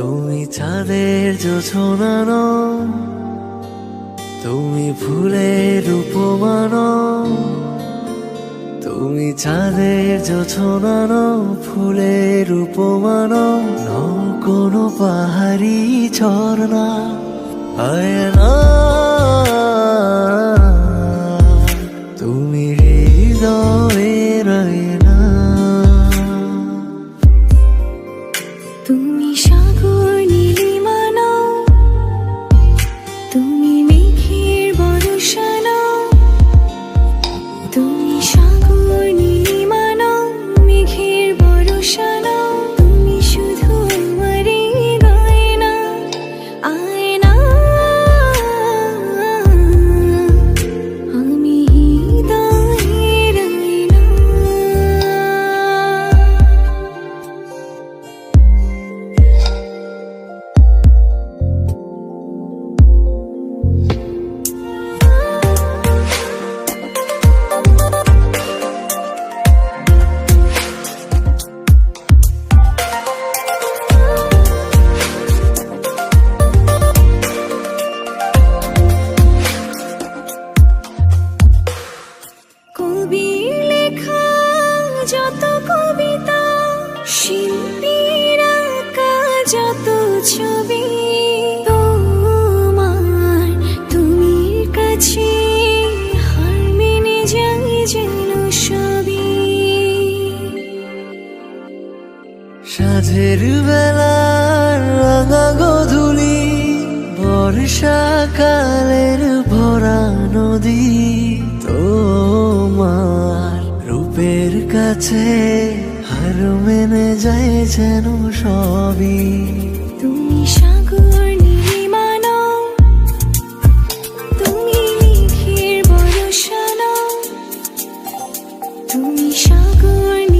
তুমি চাঁদের জোছনানো তুমি ফুলের রূপমান তুমি চাঁদের জোছনানো ফুলের রূপমান নও কোনো পাহাড়ি ঝর্ণা, আয়না। সাঝের বেলার রাঙা গধুলি বর্ষাকালের ভরা নদী। তোমার রূপের কাছে হার মেনে যায় যেন সবই। তুমি সাগর তুমি সাগর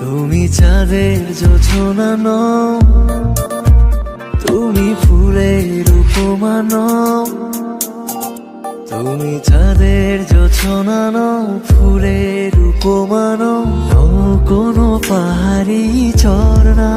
তুমি চাঁদের জোছনা নও, তুমি ফুলের উপমান তুমি চাঁদের জোছনা নও, ফুলের উপমান নও কোনো পাহাড়ি ঝর্ণা।